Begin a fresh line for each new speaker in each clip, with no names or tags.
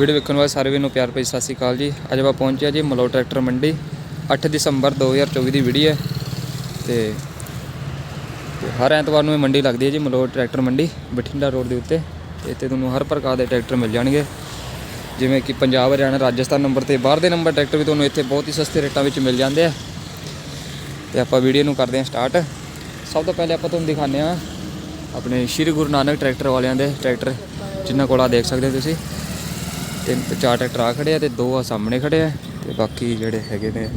Video ਵੇਖਣ ਵਾਲੇ ਸਾਰੇ ਵੀਰ ਨੂੰ ਪਿਆਰ ਭਰੀ ਸਤਿ ਸ਼੍ਰੀ ਅਕਾਲ ਜੀ। ਅੱਜ ਆਪਾਂ ਪਹੁੰਚਿਆ ਜੀ ਮਲੋ ਟਰੈਕਟਰ ਮੰਡੀ। 8 ਦਸੰਬਰ 2024 ਦੀ ਵੀਡੀਓ ਹੈ। ਤੇ ਹਰ ਐਤਵਾਰ ਨੂੰ ਇਹ ਮੰਡੀ ਲੱਗਦੀ ਹੈ ਜੀ ਮਲੋ ਟਰੈਕਟਰ ਮੰਡੀ, ਬਠਿੰਡਾ ਰੋਡ ਦੇ ਉੱਤੇ। ਇੱਥੇ ਤੁਹਾਨੂੰ ਹਰ ਪ੍ਰਕਾਰ ਦੇ ਟਰੈਕਟਰ ਮਿਲ ਜਾਣਗੇ। ਜਿਵੇਂ ਕਿ ਪੰਜਾਬ, ਹਰਿਆਣਾ, ਰਾਜਸਥਾਨ ਨੰਬਰ ਤੇ ਬਾਹਰ ਦੇ ਨੰਬਰ ਟਰੈਕਟਰ ਵੀ ਤੁਹਾਨੂੰ ਇੱਥੇ ਬਹੁਤ ਹੀ ਸਸਤੇ ਰੇਟਾਂ ਵਿੱਚ ਮਿਲ ਜਾਂਦੇ ਆ। ਤੇ ਆਪਾਂ ਵੀਡੀਓ ਨੂੰ ਕਰਦੇ ਹਾਂ ਸਟਾਰਟ। ਸਭ ਤੋਂ ਪਹਿਲੇ ਆਪਾਂ ਤੁਹਾਨੂੰ ਦਿਖਾਉਂਦੇ ਆ ਆਪਣੇ ਸ਼੍ਰੀ ਗੁਰੂ ਨਾਨਕ ਟਰੈਕਟਰ ਵਾਲਿਆਂ ਦੇ ਟਰੈਕਟਰ, ਜਿਨ੍ਹਾਂ ਕੋਲ ਆ ਦੇਖ ਸਕਦੇ ਹੋ ਤੁਸੀਂ। ਤਿੰਨ ਚਾਰ ਟਰੈਕਟਰ ਆ ਖੜੇ ਆ ਤੇ ਦੋ ਆ ਸਾਹਮਣੇ ਖੜੇ ਆ ਤੇ ਬਾਕੀ ਜਿਹੜੇ ਹੈਗੇ ਨੇ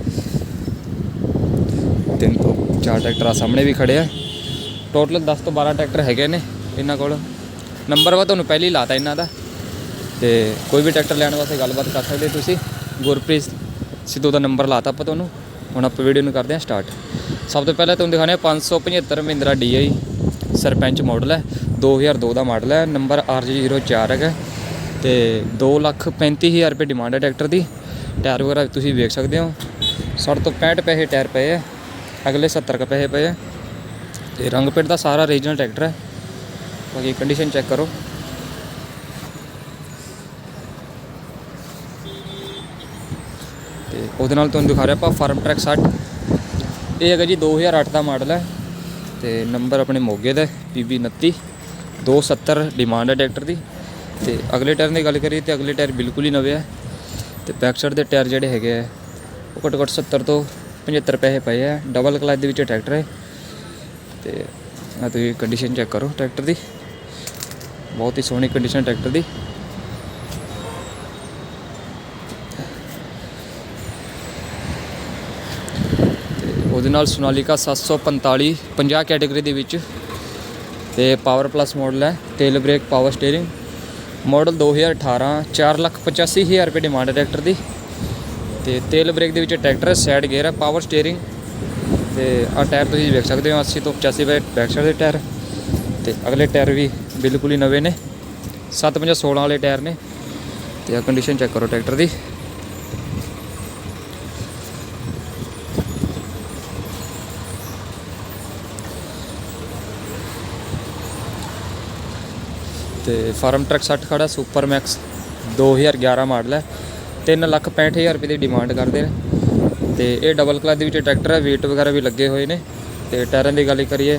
ਤਿੰਨ ਤੋਂ ਚਾਰ ਟਰੈਕਟਰ ਆ ਸਾਹਮਣੇ ਵੀ ਖੜੇ ਆ। ਟੋਟਲ 10 ਤੋਂ 12 ਟਰੈਕਟਰ ਹੈਗੇ ਨੇ ਇਹਨਾਂ ਕੋਲ। ਨੰਬਰ ਵਾ ਤੁਹਾਨੂੰ ਪਹਿਲੀ ਲਾਤਾ ਇਹਨਾਂ ਦਾ। ਤੇ ਕੋਈ ਵੀ ਟਰੈਕਟਰ ਲੈਣ ਵਾਸਤੇ ਗੱਲਬਾਤ ਕਰ ਸਕਦੇ ਤੁਸੀਂ। ਗੁਰਪ੍ਰੀਤ ਸਿੱਧੂ ਦਾ ਨੰਬਰ ਲਾਤਾ ਆਪਾਂ ਤੁਹਾਨੂੰ। ਹੁਣ ਆਪਾਂ ਵੀਡੀਓ ਨੂੰ ਕਰਦੇ ਹਾਂ ਸਟਾਰਟ ਸਭ ਤੋਂ ਪਹਿਲਾਂ ਤੁਹਾਨੂੰ ਦਿਖਾਣੇ 575 ਮਹਿੰਦਰਾ DI ਸਰਪੰਚ ਮਾਡਲ ਹੈ। 2002 ਦਾ ਮਾਡਲ ਹੈ। ਨੰਬਰ RG04 ਹੈਗਾ। ਤੇ 235000 ਰੁਪਏ ਡਿਮਾਂਡ ਹੈ ਟਰੈਕਟਰ ਦੀ। ਟਾਇਰ ਵਗੈਰਾ ਤੁਸੀਂ ਵੇਖ ਸਕਦੇ ਹੋ। 60 ਤੋਂ 65 ਪੈਸੇ ਟਾਇਰ ਪਏ ਹੈ ਅਗਲੇ 70 ਕੁ ਪੈਸੇ ਪਏ ਹੈ ਤੇ ਰੰਗ ਪੇਟ ਦਾ ਸਾਰਾ ਰੀਜਨਲ ਟਰੈਕਟਰ ਹੈ। ਬਾਕੀ ਕੰਡੀਸ਼ਨ ਚੈੱਕ ਕਰੋ। ਤੇ ਉਹਦੇ ਨਾਲ ਤੁਹਾਨੂੰ ਦਿਖਾ ਰਿਹਾ ਆਪਾਂ ਫਾਰਮ ਟਰੈਕ 60 ਇਹ ਹੈਗਾ ਜੀ 2008 ਦਾ ਮਾਡਲ ਹੈ। ਤੇ ਨੰਬਰ ਆਪਣੇ ਮੋਗੇ ਦਾ PB 29 270 ਡਿਮਾਂਡ ਹੈ ਟਰੈਕਟਰ ਦੀ। ਤੇ ਅਗਲੇ ਟਾਇਰ ਦੀ ਗੱਲ ਕਰੀਏ ਤੇ ਅਗਲੇ ਟਾਇਰ ਬਿਲਕੁਲ ਹੀ ਨਵੇਂ ਹੈ ਤੇ ਬੈਕ ਸਾਈਡ ਦੇ ਟਾਇਰ ਜਿਹੜੇ ਹੈਗੇ ਆ, ਉਹ ਘੱਟੋ ਘੱਟ 70 ਤੋਂ 75 ਪੈਸੇ ਪਏ ਆ। ਡਬਲ ਕਲਚ ਦੇ ਵਿੱਚ ਟਰੈਕਟਰ ਹੈ ਤੇ ਆ ਤੁਸੀਂ ਕੰਡੀਸ਼ਨ ਚੈੱਕ ਕਰੋ ਟਰੈਕਟਰ ਦੀ। ਬਹੁਤ ਹੀ ਸੋਹਣੀ ਕੰਡੀਸ਼ਨ ਟਰੈਕਟਰ ਦੀ। ਤੇ ਉਹਦੇ ਨਾਲ ਸੋਨਾਲੀਕਾ 745 50 ਕੈਟਾਗਰੀ ਦੇ ਵਿੱਚ। ਤੇ ਪਾਵਰ ਪਲੱਸ ਮਾਡਲ ਹੈ ਤੇਲ ਬ੍ਰੇਕ ਪਾਵਰ ਸਟੀਅਰਿੰਗ ਮਾਡਲ 2018 485000 ਰੁਪਏ ਡਿਮਾਂਡ ਹੈ ਟਰੈਕਟਰ ਦੀ। ਤੇ ਤੇਲ ਬ੍ਰੇਕ ਦੇ ਵਿੱਚ ਟਰੈਕਟਰ ਹੈ ਸਾਈਡ ਗੇਅਰ ਹੈ ਪਾਵਰ ਸਟੀਅਰਿੰਗ ਤੇ ਆ ਟਾਇਰ ਤੁਸੀਂ ਵੇਖ ਸਕਦੇ ਹੋ 80 ਤੋਂ 85 ਬੈਕ ਬੈਕ ਸਾਈਡ ਦੇ ਟਾਇਰ ਤੇ ਅਗਲੇ ਟਾਇਰ ਵੀ ਬਿਲਕੁਲ ਹੀ ਨਵੇਂ ਨੇ। 756 16 ਵਾਲੇ ਟਾਇਰ ਨੇ। ਤੇ ਆ ਕੰਡੀਸ਼ਨ ਚੈੱਕ ਕਰੋ ਟਰੈਕਟਰ ਦੀ। ਤੇ ਫਾਰਮ ਟਰੱਕ 60 ਖੜਾ, ਸੁਪਰ ਮੈਕਸ 2011 ਮਾਡਲ ਹੈ। 365000 ਰੁਪਏ ਦੀ ਡਿਮਾਂਡ ਕਰਦੇ ਨੇ। ਤੇ ਇਹ ਡਬਲ ਕਲਚ ਦੇ ਵਿੱਚ ਟਰੈਕਟਰ ਹੈ, weight ਵਗੈਰਾ ਵੀ ਲੱਗੇ ਹੋਏ ਨੇ। ਤੇ ਟਾਇਰਾਂ ਦੀ ਗੱਲ ਕਰੀਏ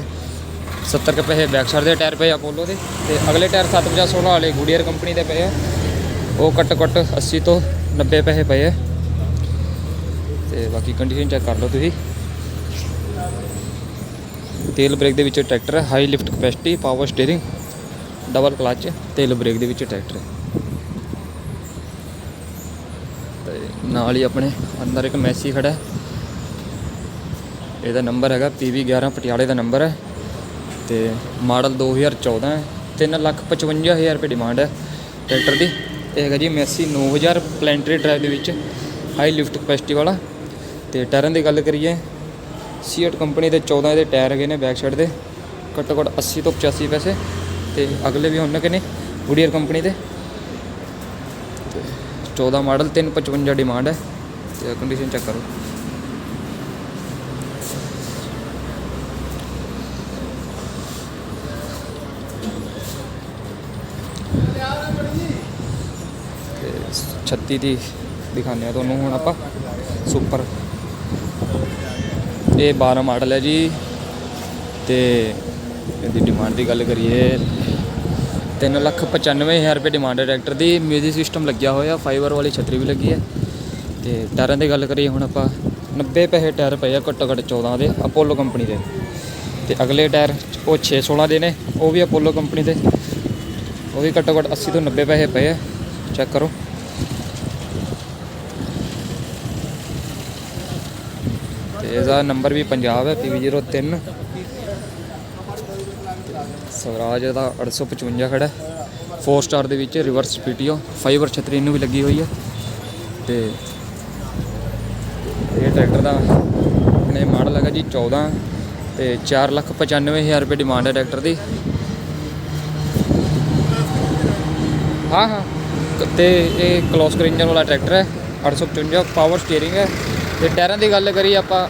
70 ਕੁ ਪੈਸੇ ਬੈਕ ਸਾਈਡ ਦੇ ਟਾਇਰ ਪਏ ਅਪੋਲੋ ਦੇ। ਤੇ ਅਗਲੇ ਟਾਇਰ 750 ਵਾਲੇ ਗੁਡੀਅਰ ਕੰਪਨੀ ਦੇ ਪਏ ਆ। ਉਹ ਘੱਟੋ ਘੱਟ 80 ਤੋਂ 90 ਪੈਸੇ ਪਏ ਆ। ਤੇ ਬਾਕੀ ਕੰਡੀਸ਼ਨ ਚੈੱਕ ਕਰ ਲਓ ਤੁਸੀਂ। ਤੇਲ ਬ੍ਰੇਕ ਦੇ ਵਿੱਚ ਟਰੈਕਟਰ ਹੈ high lift capacity power steering double clutch ਤੇਲ ਬ੍ਰੇਕ ਦੇ ਵਿੱਚ ਟਰੈਕਟਰ। ਹੈ ਤੇ ਨਾਲ ਹੀ ਆਪਣੇ ਅੰਦਰ ਇੱਕ ਮੈਸੀ ਖੜਾ ਹੈ। ਇਹਦਾ ਨੰਬਰ ਹੈਗਾ PV11 ਪਟਿਆਲੇ ਦਾ ਨੰਬਰ ਹੈ। ਤੇ ਮਾਡਲ 2014 ਹੈ। 355000 ਰੁਪਏ ਡਿਮਾਂਡ ਹੈ ਟਰੈਕਟਰ ਦੀ। ਇਹ ਹੈਗਾ ਜੀ ਮੈਸੀ 9000 ਪਲੈਂਟਰੀ ਡਰਾਈਵ ਦੇ ਵਿੱਚ ਹਾਈ ਲਿਫਟ ਕਪੈਸਿਟੀ ਵਾਲਾ। ਤੇ ਟਾਇਰਾਂ ਦੀ ਗੱਲ ਕਰੀਏ ਸੀਟ ਕੰਪਨੀ ਦੇ 14 ਇਹਦੇ ਟਾਇਰ ਹੈਗੇ ਨੇ ਬੈਕ ਸਾਈਡ ਦੇ। ਘੱਟੋ ਘੱਟ 80 ਤੋਂ 85 ਪੈਸੇ। ਤੇ ਅਗਲੇ ਵੀ ਉਹਨਾਂ ਕੇ ਨੇ ਗੁਡੀਅਰ ਕੰਪਨੀ ਦੇ ਤੇ 14 ਮਾਡਲ 355 ਡਿਮਾਂਡ ਹੈ। ਤੇ ਕੰਡੀਸ਼ਨ ਚੈੱਕ ਕਰੋ। ਤੇ 36 ਦੀ ਦਿਖਾਉਂਦੇ ਆ ਤੁਹਾਨੂੰ ਹੁਣ ਆਪਾਂ। ਸੁਪਰ ਇਹ 12 ਮਾਡਲ ਹੈ ਜੀ। ਤੇ ਇਹਦੀ ਡਿਮਾਂਡ ਦੀ ਗੱਲ ਕਰੀਏ 395000 ਰੁਪਏ ਡਿਮਾਂਡ ਹੈ ਟਰੈਕਟਰ ਦੀ। ਮਿਊਜ਼ਿਕ ਸਿਸਟਮ ਲੱਗਿਆ ਹੋਇਆ ਫਾਈਬਰ ਵਾਲੀ ਛਤਰੀ ਵੀ ਲੱਗੀ ਹੈ। ਤੇ ਟਾਇਰਾਂ ਦੀ ਗੱਲ ਕਰੀਏ ਹੁਣ ਆਪਾਂ 90 ਪੈਸੇ ਟਾਇਰ ਪਏ ਆ ਘੱਟੋ ਘੱਟ 14 ਦੇ ਅਪੋਲੋ ਕੰਪਨੀ ਦੇ। ਤੇ ਅਗਲੇ ਟਾਇਰ ਉਹ 616 ਦੇ ਨੇ, ਉਹ ਵੀ ਅਪੋਲੋ ਕੰਪਨੀ ਦੇ। ਉਹ ਵੀ ਘੱਟੋ ਘੱਟ 80 ਤੋਂ 90 ਪੈਸੇ ਪਏ ਆ। ਚੈੱਕ ਕਰੋ। ਤੇ ਇਹਦਾ ਨੰਬਰ ਵੀ ਪੰਜਾਬ ਹੈ PV03 ਸਵਰਾਜ ਦਾ 855 ਖੜਾ 4 ਸਟਾਰ ਦੇ ਵਿੱਚ ਰਿਵਰਸ ਪੀਟੀਓ ਫਾਈਬਰ ਛਤਰੀ ਨੂੰ ਵੀ ਲੱਗੀ ਹੋਈ ਹੈ। ਤੇ ਇਹ ਟਰੈਕਟਰ ਦਾ ਆਪਣੇ ਮਾਡਲ ਹੈਗਾ ਜੀ 14 ਤੇ 495000 ਰੁਪਏ ਡਿਮਾਂਡ ਹੈ ਟਰੈਕਟਰ ਦੀ। ਹਾਂ ਹਾਂ। ਤੇ ਇਹ ਕਲੋਸ ਇੰਜਨ ਵਾਲਾ ਟਰੈਕਟਰ ਹੈ 855 ਪਾਵਰ ਸਟੀਅਰਿੰਗ ਹੈ। ਤੇ ਟਾਇਰਾਂ ਦੀ ਗੱਲ ਕਰੀਏ ਆਪਾਂ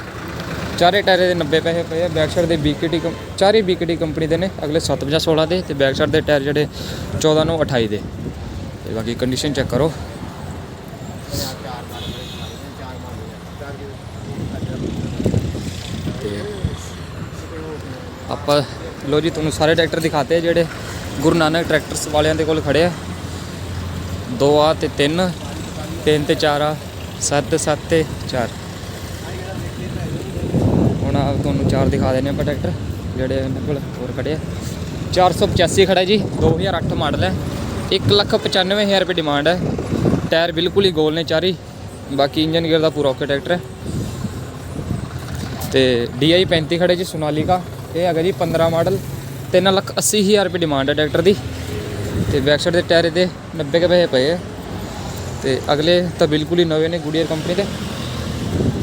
ਚਾਰੇ ਟਾਇਰਾਂ ਦੇ 90 ਪੈਸੇ ਪਏ ਆ। ਬੈਕ ਸਾਈਡ ਦੇ BKT ਚਾਰੇ BKT ਕੰਪਨੀ ਦੇ ਨੇ। ਅਗਲੇ 750 16 ਦੇ। ਤੇ ਬੈਕ ਸਾਈਡ ਦੇ ਟਾਇਰ ਜਿਹੜੇ 14 ਨੂੰ 28 ਦੇ। ਤੇ ਬਾਕੀ ਕੰਡੀਸ਼ਨ ਚੈੱਕ ਕਰੋ। ਆਪਾਂ ਲੋ ਜੀ, ਤੁਹਾਨੂੰ ਸਾਰੇ ਟਰੈਕਟਰ ਦਿਖਾਤੇ ਜਿਹੜੇ ਗੁਰੂ ਨਾਨਕ ਟਰੈਕਟਰਸ ਵਾਲਿਆਂ ਦੇ ਕੋਲ ਖੜੇ ਆ। ਦੋ ਆ ਤੇ ਤਿੰਨ ਤਿੰਨ ਤੇ ਚਾਰ ਆ। 7 7 ਤੇ ਚਾਰ। ਚਾਰ ਦਿਖਾ ਦਿੰਦੇ ਆਪਾਂ ਟਰੈਕਟਰ ਜਿਹੜੇ ਇਹਨਾਂ ਕੋਲ ਹੋਰ ਖੜੇ ਆ। 485 ਖੜਾ ਜੀ 2008 ਮਾਡਲ ਹੈ। 195000 ਰੁਪਏ ਡਿਮਾਂਡ ਹੈ। ਟਾਇਰ ਬਿਲਕੁਲ ਹੀ ਗੋਲ ਨੇ ਚਾਰੀ, ਬਾਕੀ ਇੰਜਨ ਗੇਅਰ ਦਾ ਪੂਰਾ ਓਕੇ ਟਰੈਕਟਰ ਹੈ। ਤੇ DI 35 ਖੜੇ ਜੀ, ਸੋਨਾਲੀਕਾ। ਇਹ ਹੈਗਾ ਜੀ 15 ਮਾਡਲ 380000 ਰੁਪਏ ਡਿਮਾਂਡ ਹੈ ਟਰੈਕਟਰ ਦੀ। ਤੇ ਬੈਕ ਸਾਈਡ ਦੇ ਟਾਇਰ ਇਹਦੇ 90 ਕੇ ਪੈਸੇ ਪਏ ਆ। ਤੇ ਅਗਲੇ ਤਾਂ ਬਿਲਕੁਲ ਹੀ ਨਵੇਂ ਨੇ ਗੁਡੀਅਰ ਕੰਪਨੀ ਦੇ।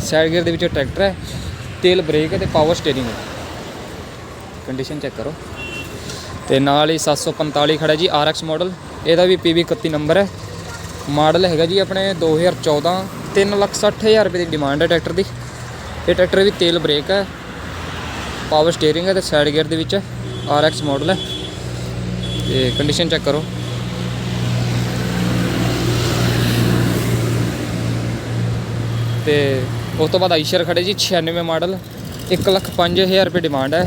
ਸਾਈਡ ਗੇਅਰ ਦੇ ਵਿੱਚ ਟਰੈਕਟਰ ਹੈ। ਤੇਲ ਬ੍ਰੇਕ ਹੈ ਤੇ ਪਾਵਰ ਸਟੀਅਰਿੰਗ ਹੈ। ਕੰਡੀਸ਼ਨ ਚੈੱਕ ਕਰੋ। ਤੇ ਨਾਲ ਹੀ 745 ਖੜਾ ਜੀ RX ਮਾਡਲ ਇਹਦਾ ਵੀ PV 31 ਨੰਬਰ ਹੈ। ਮਾਡਲ ਹੈਗਾ ਜੀ ਆਪਣੇ 2014 360000 ਰੁਪਏ ਦੀ ਡਿਮਾਂਡ ਹੈ ਟਰੈਕਟਰ ਦੀ। ਇਹ ਟਰੈਕਟਰ ਵੀ ਤੇਲ ਬ੍ਰੇਕ ਹੈ। ਪਾਵਰ ਸਟੀਅਰਿੰਗ ਹੈ ਤੇ ਸਾਈਡ ਗੇਅਰ ਦੇ ਵਿੱਚ RX ਮਾਡਲ ਹੈ। ਤੇ ਕੰਡੀਸ਼ਨ ਚੈੱਕ ਕਰੋ। ਤੇ ਉਸ ਤੋਂ ਬਾਅਦ ਆਈਸ਼ਰ ਖੜੇ ਜੀ 96 ਮਾਡਲ 105000 ਰੁਪਏ ਡਿਮਾਂਡ ਹੈ।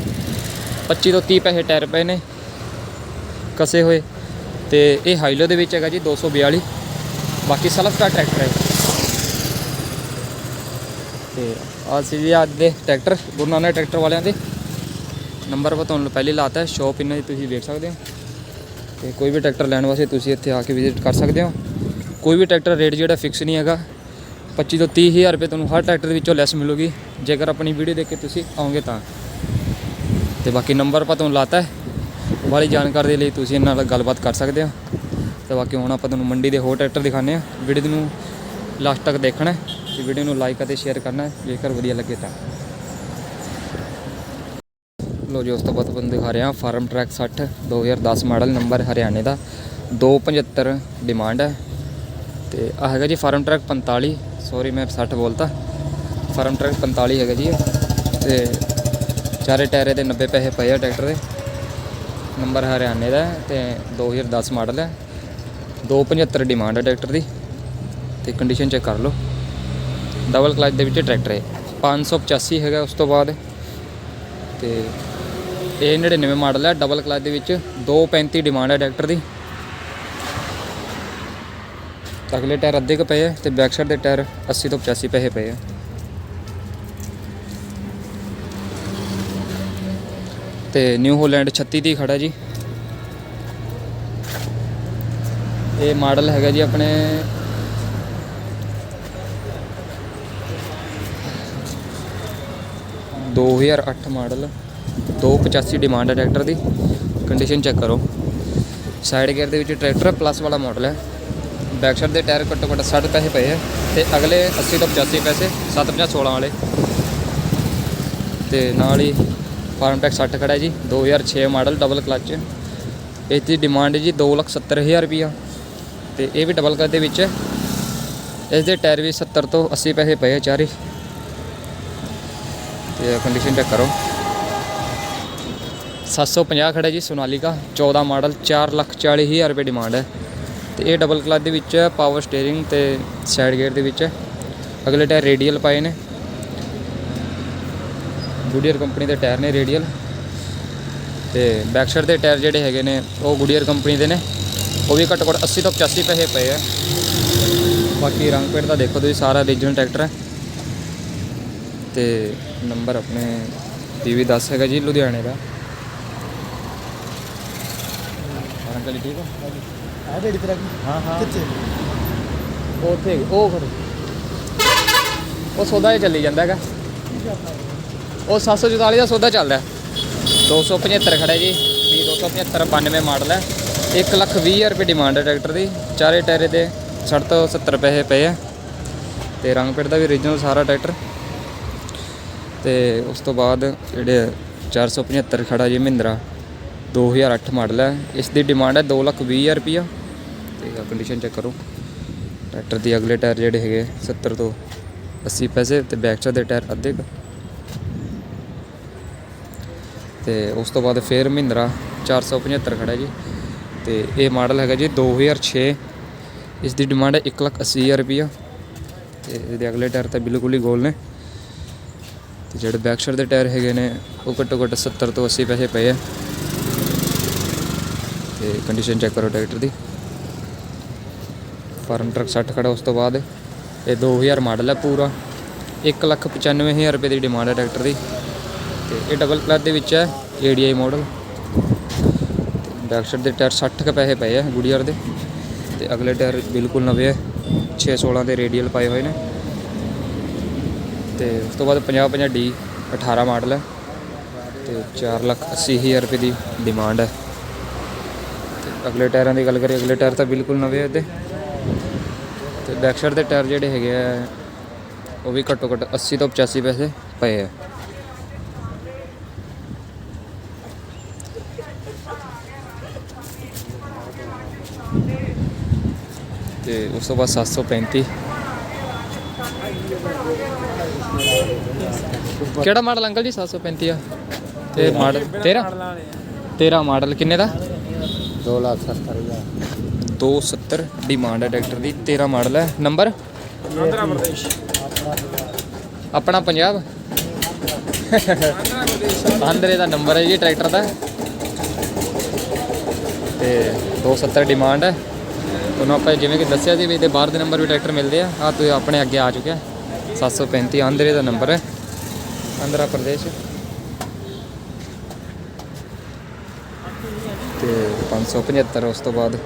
25 ਤੋਂ 30 ਪੈਸੇ ਟਾਇਰ ਪਏ ਨੇ, ਕਸੇ ਹੋਏ। ਤੇ ਇਹ ਹਾਈਲੋ ਦੇ ਵਿੱਚ ਹੈਗਾ ਜੀ 242 ਬਾਕੀ ਸਲਫ ਦਾ ਟਰੈਕਟਰ ਹੈ। ਤੇ ਆ ਸੀ ਜੀ ਅੱਜ ਦੇ ਟਰੈਕਟਰ ਗੁਰੂ ਨਾਨਕ ਟਰੈਕਟਰ ਵਾਲਿਆਂ ਦੇ। ਨੰਬਰ ਮੈਂ ਤੁਹਾਨੂੰ ਪਹਿਲੇ ਲਾਤਾ ਹੈ ਸ਼ੋਪ ਇਹਨਾਂ ਦੀ ਤੁਸੀਂ ਵੇਖ ਸਕਦੇ ਹੋ। ਤੇ ਕੋਈ ਵੀ ਟਰੈਕਟਰ ਲੈਣ ਵਾਸਤੇ ਤੁਸੀਂ ਇੱਥੇ ਆ ਕੇ ਵਿਜ਼ਿਟ ਕਰ ਸਕਦੇ ਹੋ। ਕੋਈ ਵੀ ਟਰੈਕਟਰ ਰੇਟ ਜਿਹੜਾ ਫਿਕਸ ਨਹੀਂ ਹੈਗਾ 25 ਤੋਂ 30 ਹਜ਼ਾਰ ਰੁਪਏ ਤੁਹਾਨੂੰ ਹਰ ਟਰੈਕਟਰ ਦੇ ਵਿੱਚੋਂ ਲੈਸ ਮਿਲੂਗੀ। ਜੇਕਰ ਆਪਣੀ ਵੀਡੀਓ ਦੇਖ ਕੇ ਤੁਸੀਂ ਆਓਗੇ ਤਾਂ। ਤੇ ਬਾਕੀ ਨੰਬਰ ਆਪਾਂ ਤੁਹਾਨੂੰ ਲਾਤਾ ਹੈ। ਵਾਲੀ ਜਾਣਕਾਰੀ ਦੇ ਲਈ ਤੁਸੀਂ ਇਹਨਾਂ ਨਾਲ ਗੱਲਬਾਤ ਕਰ ਸਕਦੇ ਹੋ। ਤੇ ਬਾਕੀ ਹੁਣ ਆਪਾਂ ਤੁਹਾਨੂੰ ਮੰਡੀ ਦੇ ਹੋਰ ਟਰੈਕਟਰ ਦਿਖਾਉਂਦੇ ਆ ਵੀਡੀਓ ਨੂੰ ਲਾਸਟ ਤੱਕ ਦੇਖਣਾ ਹੈ। ਤੇ ਵੀਡੀਓ ਨੂੰ ਲਾਈਕ ਅਤੇ ਸ਼ੇਅਰ ਕਰਨਾ ਜੇਕਰ ਵਧੀਆ ਲੱਗੇ ਤਾਂ। ਲੋ ਜੀ, ਉਸ ਤੋਂ ਬਾਅਦ ਤੁਹਾਨੂੰ ਦਿਖਾ ਰਿਹਾ ਫਾਰਮ ਟਰੈਕ 60 2010 ਮਾਡਲ ਨੰਬਰ ਹਰਿਆਣੇ ਦਾ। 275 ਡਿਮਾਂਡ ਹੈ। ਤੇ ਆ ਹੈਗਾ ਜੀ ਫਾਰਮ ਟਰੈਕ 45 ਸੌਰੀ ਮੈਂ 60 ਬੋਲਤਾ। ਫਾਰਮ ਟਰੈਕ 45 ਹੈਗਾ ਜੀ ਇਹ। ਤੇ ਚਾਰੇ ਟਾਇਰੇ ਦੇ 90 ਪੈਸੇ ਪਏ ਆ ਟਰੈਕਟਰ ਦੇ। ਨੰਬਰ ਹਰਿਆਣੇ ਦਾ ਹੈ ਤੇ 2010 ਮਾਡਲ ਹੈ। 275 ਡਿਮਾਂਡ ਹੈ ਟਰੈਕਟਰ ਦੀ। ਤੇ ਕੰਡੀਸ਼ਨ ਚੈੱਕ ਕਰ ਲਓ। ਡਬਲ ਕਲਚ ਦੇ ਵਿੱਚ ਟਰੈਕਟਰ ਹੈ। 585 ਹੈਗਾ ਉਸ ਤੋਂ ਬਾਅਦ। ਤੇ ਇਹ 99 ਮਾਡਲ ਹੈ। ਡਬਲ ਕਲਚ ਦੇ ਵਿੱਚ 235 ਡਿਮਾਂਡ ਹੈ ਟਰੈਕਟਰ ਦੀ। ਅਗਲੇ ਟਾਇਰ ਅੱਧੇ ਕੁ ਪਏ ਆ ਤੇ ਬੈਕ ਸਾਈਡ ਦੇ ਟਾਇਰ 80 ਤੋਂ 85 ਪੈਸੇ ਪਏ ਆ। ਤੇ ਨਿਊ ਹੋਲੈਂਡ 36 ਦੀ ਖੜਾ ਜੀ। ਇਹ ਮਾਡਲ ਹੈਗਾ ਜੀ ਆਪਣੇ ਦੋ ਹਜ਼ਾਰ ਅੱਠ ਮਾਡਲ 285 ਡਿਮਾਂਡ ਹੈ ਟਰੈਕਟਰ ਦੀ। ਕੰਡੀਸ਼ਨ ਚੈੱਕ ਕਰੋ। ਸਾਈਡ ਗੇਅਰ ਦੇ ਵਿੱਚ ਟਰੈਕਟਰ ਪਲੱਸ ਵਾਲਾ ਮਾਡਲ ਹੈ। ਬੈਕ ਸਾਈਡ ਦੇ ਟਾਇਰ ਘੱਟੋ ਘੱਟ 60 ਪੈਸੇ ਪਏ ਹੈ ਤੇ ਅਗਲੇ 80 ਤੋਂ 85 ਪੈਸੇ 750 16 ਵਾਲੇ। ਤੇ ਨਾਲ ਹੀ ਫਾਰਮ ਟੈਕ 60 ਖੜਾ ਹੈ ਜੀ 2006 ਮਾਡਲ ਡਬਲ ਕਲਚ ਇਸ ਦੀ ਡਿਮਾਂਡ ਹੈ ਜੀ 270000 ਰੁਪਿਆ ਤੇ ਇਹ ਵੀ ਡਬਲ ਕਲਚ ਦੇ ਵਿੱਚ ਇਸ ਦੇ ਟਾਇਰ ਵੀ 70 ਤੋਂ 80 ਪੈਸੇ ਪਏ ਆ ਚਾਰੇ। ਤੇ ਕੰਡੀਸ਼ਨ ਚੈੱਕ ਕਰੋ। 750 ਖੜਾ ਜੀ ਸੋਨਾਲੀਕਾ। 14 ਮਾਡਲ 440000 ਰੁਪਏ ਡਿਮਾਂਡ ਹੈ। ਤੇ ਇਹ ਡਬਲ ਕਲਚ ਦੇ ਵਿੱਚ ਪਾਵਰ ਸਟੀਅਰਿੰਗ ਤੇ ਸਾਈਡ ਗੇਅਰ ਦੇ ਵਿੱਚ ਹੈ। ਅਗਲੇ ਟਾਇਰ ਰੇਡੀਅਲ ਪਾਏ ਨੇ। ਗੁਡੀਅਰ ਕੰਪਨੀ ਦੇ ਟਾਇਰ ਨੇ ਰੇਡੀਅਲ ਤੇ ਬੈਕ ਸਾਈਡ ਦੇ ਟਾਇਰ ਜਿਹੜੇ ਹੈਗੇ ਨੇ, ਉਹ ਗੁਡੀਅਰ ਕੰਪਨੀ ਦੇ ਨੇ। ਉਹ ਵੀ ਘੱਟੋ ਘੱਟ 80 ਤੋਂ 85 ਪੈਸੇ ਪਏ ਆ। ਬਾਕੀ ਰੰਗ ਪੇਂਟ ਦਾ ਦੇਖੋ ਤੁਸੀਂ, ਸਾਰਾ ਰੀਜਨਲ ਟਰੈਕਟਰ ਹੈ। ਤੇ ਨੰਬਰ ਆਪਣੇ ਪੀਵੀ 10 ਹੈਗਾ ਜੀ, ਲੁਧਿਆਣੇ ਦਾ। ਅੰਕਲ ਠੀਕ ਹੋ?
ਆ ਰੇੜੀ ਤੇਰਾ
ਹਾਂ ਹਾਂ।
ਕਿੱਥੇ?
ਉਹ ਉੱਥੇ ਉਹ ਖੜੋ ਉਹ ਸੌਦਾ ਹੀ ਚੱਲੀ ਜਾਂਦਾ ਹੈਗਾ। ਉਹ 744 ਦਾ ਸੌਦਾ ਚੱਲਦਾ। ਹੈ। 275 ਖੜਾ ਜੀ। ਵੀ 275 92 ਮਾਡਲ ਹੈ। 1 ਲੱਖ 20 ਹਜ਼ਾਰ ਰੁਪਏ ਡਿਮਾਂਡ ਹੈ ਟਰੈਕਟਰ ਦੀ। ਚਾਰੇ ਟਾਇਰੇ ਦੇ 60 ਤੋਂ 70 ਪੈਸੇ ਪਏ ਆ। ਤੇ ਰੰਗ ਪੇਟ ਦਾ ਵੀ ਓਰੀਜਨਲ ਸਾਰਾ ਟਰੈਕਟਰ ਤੇ ਉਸ ਤੋਂ ਬਾਅਦ ਜਿਹੜੇ 475 ਖੜਾ ਜੀ ਮਹਿੰਦਰਾ। 2008 ਮਾਡਲ ਹੈ। ਇਸ ਦੀ ਡਿਮਾਂਡ ਹੈ 2 ਲੱਖ 20 ਹਜ਼ਾਰ ਰੁਪਈਆ। ਤੇ ਕੰਡੀਸ਼ਨ ਚੈੱਕ ਕਰੋ। ਟਰੈਕਟਰ ਦੀ ਅਗਲੇ ਟਾਇਰ ਜਿਹੜੇ ਹੈਗੇ 70 ਤੋਂ 80 ਪੈਸੇ ਤੇ ਬੈਕ ਸਾਈਡ ਦੇ ਟਾਇਰ ਅੱਧੇ ਕੁ। ਤੇ ਉਸ ਤੋਂ ਬਾਅਦ ਫੇਰ ਮਹਿੰਦਰਾ 475 ਖੜਾ ਜੀ। ਤੇ ਇਹ ਮਾਡਲ ਹੈਗਾ ਜੀ 2006 ਇਸ ਦੀ ਡਿਮਾਂਡ ਹੈ 180000 ਰੁਪਈਆ। ਤੇ ਇਹਦੇ ਅਗਲੇ ਟਾਇਰ ਤਾਂ ਬਿਲਕੁਲ ਹੀ ਗੋਲ ਨੇ। ਤੇ ਜਿਹੜੇ ਬੈਕ ਸਾਈਡ ਦੇ ਟਾਇਰ ਹੈਗੇ ਨੇ, ਉਹ ਘੱਟੋ ਘੱਟ 70 ਤੋਂ 80 ਪੈਸੇ ਪਏ ਆ। ਤੇ ਕੰਡੀਸ਼ਨ ਚੈੱਕ ਕਰੋ ਟਰੈਕਟਰ ਦੀ। ਫਾਰਮ ਟਰੱਕ 60 ਖੜਾ ਉਸ ਤੋਂ ਬਾਅਦ। ਇਹ 2000 ਮਾਡਲ ਹੈ ਪੂਰਾ। 195000 ਰੁਪਏ ਦੀ ਡਿਮਾਂਡ ਹੈ ਟਰੈਕਟਰ ਦੀ। ਤੇ ਇਹ ਡਬਲ ਕਲਚ ਦੇ ਵਿੱਚ ਹੈ ADI ਮਾਡਲ ਬੈਕ ਸਾਈਡ ਦੇ ਟਾਇਰ 60 ਕੁ ਪੈਸੇ ਪਏ ਆ ਗੁੜੀਅਰ ਦੇ। ਤੇ ਅਗਲੇ ਟਾਇਰ ਬਿਲਕੁਲ ਨਵੇਂ ਹੈ 6 16 ਦੇ ਰੇਡੀਅਲ ਪਾਏ ਹੋਏ ਨੇ। ਤੇ ਉਸ ਤੋਂ ਬਾਅਦ 50 50 ਡੀ 18 ਮਾਡਲ ਹੈ ਤੇ 4 ਲੱਖ 80 ਹਜ਼ਾਰ ਰੁਪਏ ਦੀ ਡਿਮਾਂਡ ਹੈ ਅਗਲੇ ਟਾਇਰਾਂ ਦੀ ਗੱਲ ਕਰੀਏ, ਅਗਲੇ ਟਾਇਰ ਤਾਂ ਬਿਲਕੁਲ ਨਵੇਂ ਹੈ ਇਹਦੇ। ਤੇ ਬੈਕ ਸਾਈਡ ਦੇ ਟਾਇਰ ਜਿਹੜੇ ਹੈਗੇ ਆ, ਉਹ ਵੀ ਘੱਟੋ ਘੱਟ 80 ਤੋਂ 85 ਪੈਸੇ ਪਏ ਆ। ਤੇ ਉਸ ਤੋਂ ਬਾਅਦ 735 ਕਿਹੜਾ ਮਾਡਲ ਅੰਕਲ ਜੀ 735 ਆ? ਤੇ ਮਾਡਲ 13 13 ਮਾਡਲ ਕਿੰਨੇ ਦਾ?
2 ਲੱਖ 70 ਹਜ਼ਾਰ।
270 ਡਿਮਾਂਡ ਹੈ ਟਰੈਕਟਰ ਦੀ 13 ਮਾਡਲ ਹੈ। ਨੰਬਰ
ਆਂਧਰਾ ਪ੍ਰਦੇਸ਼।
ਆਪਣਾ ਪੰਜਾਬ? ਆਂਧਰੇ ਦਾ ਨੰਬਰ ਹੈ ਜੀ ਟਰੈਕਟਰ ਦਾ। ਤੇ 270 ਡਿਮਾਂਡ ਹੈ। ਤੁਹਾਨੂੰ ਆਪਾਂ ਜਿਵੇਂ ਕਿ ਦੱਸਿਆ ਸੀ ਵੀ ਇਹਦੇ ਬਾਹਰ ਦੇ ਨੰਬਰ ਵੀ ਟਰੈਕਟਰ ਮਿਲਦੇ ਆ। ਆ ਤੁਸੀਂ ਆਪਣੇ ਅੱਗੇ ਆ ਚੁੱਕਿਆ। 735 ਆਂਧਰੇ ਦਾ ਨੰਬਰ ਹੈ। ਆਂਧਰਾ ਪ੍ਰਦੇਸ਼। ਤੇ 575 ਉਸ ਤੋਂ ਬਾਅਦ।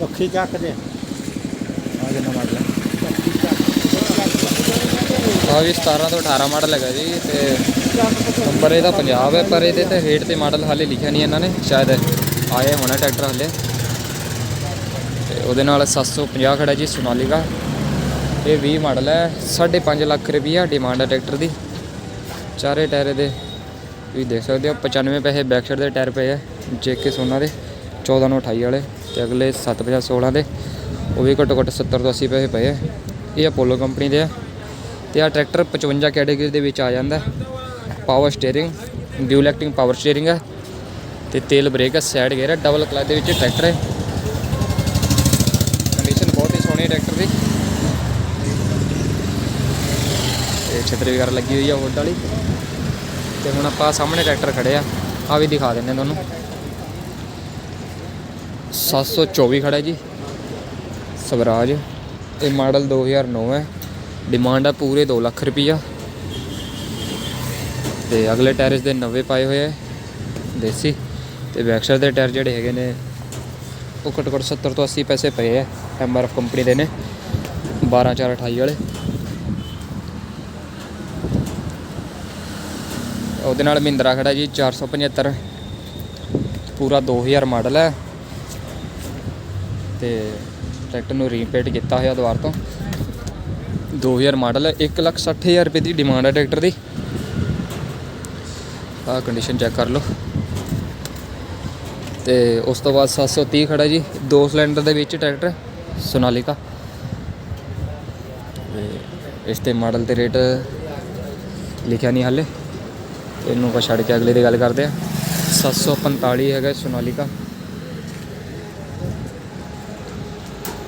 ਪੱਖੀ ਚੱਕ ਦੇ
ਆ ਮਾਡਲ ਆ? ਵੀ 17 ਤੋਂ 18 ਮਾਡਲ ਹੈਗਾ ਜੀ ਤੇ ਨੰਬਰ ਇਹਦਾ ਪੰਜਾਬ ਹੈ ਪਰ ਇਹਦੇ ਤੇ ਹੇਠ ਤੇ ਮਾਡਲ ਹਾਲੇ ਲਿਖਿਆ ਨਹੀਂ ਇਹਨਾਂ ਨੇ ਸ਼ਾਇਦ ਆਇਆ ਹੋਣਾ ਟਰੈਕਟਰ ਹਾਲੇ। ਤੇ ਉਹਦੇ ਨਾਲ 750 ਖੜਾ ਜੀ ਸੋਨਾਲੀਕਾ। ਇਹ 20 ਮਾਡਲ ਹੈ 5.5 ਲੱਖ ਰੁਪਈਆ ਡਿਮਾਂਡ ਹੈ ਟਰੈਕਟਰ ਦੀ। ਚਾਰੇ ਟਾਇਰ ਦੇ ਤੁਸੀਂ ਦੇਖ ਸਕਦੇ ਹੋ 95 ਪੈਸੇ ਬੈਕ ਸਾਈਡ ਦੇ ਟਾਇਰ ਪਏ ਆ, ਜੇਕੇ ਸੋਨਾ ਦੇ 14 ਨੂੰ 28 ਵਾਲੇ ਤੇ ਅਗਲੇ 750 16 ਦੇ, ਉਹ ਵੀ ਘੱਟੋ ਘੱਟ 70 ਤੋਂ 80 ਪੈਸੇ ਪਏ ਆ। ਇਹ ਅਪੋਲੋ ਕੰਪਨੀ ਦੇ ਆ, ਤੇ ਆ ਟਰੈਕਟਰ 55 ਕੈਟਾਗਰੀ ਦੇ ਵਿੱਚ ਆ ਜਾਂਦਾ power steering dual acting power steering ਹੈ ਤੇ ਤੇਲ ਬ੍ਰੇਕ ਹੈ ਸਾਈਡ ਗੇਅਰ ਹੈ ਡਬਲ ਕਲਚ ਦੇ ਵਿੱਚ ਟਰੈਕਟਰ ਹੈ। ਕੰਡੀਸ਼ਨ ਬਹੁਤ ਹੀ ਸੋਹਣੀ ਹੈ ਟਰੈਕਟਰ ਦੀ। ਛਤਰੀ ਵਗੈਰਾ ਲੱਗੀ ਹੋਈ ਆ ਹੁੱਡ ਵਾਲੀ। ਤੇ ਹੁਣ ਆਪਾਂ ਸਾਹਮਣੇ ਟਰੈਕਟਰ ਖੜੇ ਆ। ਆ ਵੀ ਦਿਖਾ ਦਿੰਦੇ ਤੁਹਾਨੂੰ। 724 ਖੜਾ ਜੀ। ਸਵਰਾਜ, ਇਹ ਮਾਡਲ 2009 ਹੈ। ਡਿਮਾਂਡ ਆ ਪੂਰੇ 2 ਲੱਖ ਰੁਪਈਆ। ਤੇ ਅਗਲੇ ਟਾਇਰ ਇਸ ਦੇ ਨਵੇਂ ਪਾਏ ਹੋਏ ਆ। ਦੇਸੀ ਤੇ ਬੈਕ ਸਾਈਡ ਦੇ ਟਾਇਰ ਜਿਹੜੇ ਹੈਗੇ ਨੇ, ਉਹ ਘੱਟੋ ਘੱਟ 70 ਤੋਂ 80 ਪੈਸੇ ਪਏ ਆ। ਐਮਆਰਐਫ ਕੰਪਨੀ ਦੇ ਨੇ। 12 4 28 ਵਾਲੇ। ਉਹਦੇ ਨਾਲ ਮਹਿੰਦਰਾ ਖੜਾ ਜੀ 475 ਪੂਰਾ 2000 ਮਾਡਲ ਹੈ। ਤੇ ਟਰੈਕਟਰ ਨੂੰ ਰੀਪੇਟ ਕੀਤਾ ਹੋਇਆ ਦੁਬਾਰ ਤੋਂ। 2000 ਮਾਡਲ ਹੈ 160000 ਰੁਪਏ ਦੀ ਡਿਮਾਂਡ ਹੈ ਟਰੈਕਟਰ ਦੀ। ਆਹ ਕੰਡੀਸ਼ਨ ਚੈੱਕ ਕਰ ਲਓ। ਤੇ ਉਸ ਤੋਂ ਬਾਅਦ 730 ਖੜਾ ਜੀ, ਦੋ ਸਿਲੰਡਰ ਦੇ ਵਿੱਚ ਟਰੈਕਟਰ, ਸੋਨਾਲੀਕਾ। ਤੇ ਇਸ ਤੇ ਮਾਡਲ ਤੇ ਰੇਟ ਲਿਖਿਆ ਨਹੀਂ ਹਾਲੇ। ਇਹਨੂੰ ਆਪਾਂ ਛੱਡ ਕੇ ਅਗਲੇ ਦੀ ਗੱਲ ਕਰਦੇ ਆ 745 ਹੈਗਾ ਸੋਨਾਲੀਕਾ।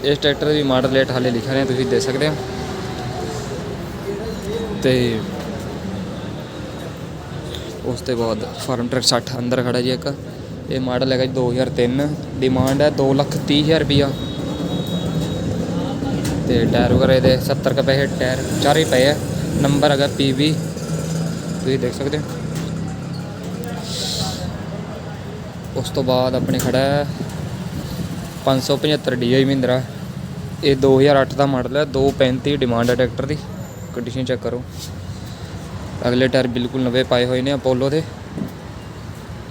ਇਸ ਟਰੈਕਟਰ ਦੀ ਮਾਡਲ ਰੇਟ ਹਾਲੇ ਲਿਖਿਆ ਨਹੀਂ, ਤੁਸੀਂ ਦੇ ਸਕਦੇ ਹੋ। ਤੇ ਉਸ ਤੋਂ ਬਾਅਦ ਫਾਰਮ ਟਰੱਕ 60 ਅੰਦਰ ਖੜਾ ਜੀ ਇੱਕ। ਇਹ ਮਾਡਲ ਹੈਗਾ ਜੀ 2003 ਡਿਮਾਂਡ ਹੈ 230000 ਰੁਪਿਆ ਤੇ ਟਾਇਰ ਵਗੈਰਾ ਇਹਦੇ 70 ਕੁ ਪੈਸੇ, ਟਾਇਰ ਚਾਰੇ ਪਏ ਆ। ਨੰਬਰ ਹੈਗਾ PB ਤੁਸੀਂ ਦੇਖ ਸਕਦੇ ਹੋ। ਉਸ ਤੋਂ ਬਾਅਦ ਆਪਣੇ ਖੜਾ ਹੈ। 575 DI ਮਹਿੰਦਰਾ। ਇਹ 2008 ਦਾ ਮਾਡਲ ਹੈ। 235 ਡਿਮਾਂਡ ਹੈ ਟਰੈਕਟਰ ਦੀ। ਕੰਡੀਸ਼ਨ ਚੈੱਕ ਕਰੋ। ਅਗਲੇ ਟਾਇਰ ਬਿਲਕੁਲ ਨਵੇਂ ਪਾਏ ਹੋਏ ਨੇ ਅਪੋਲੋ ਦੇ।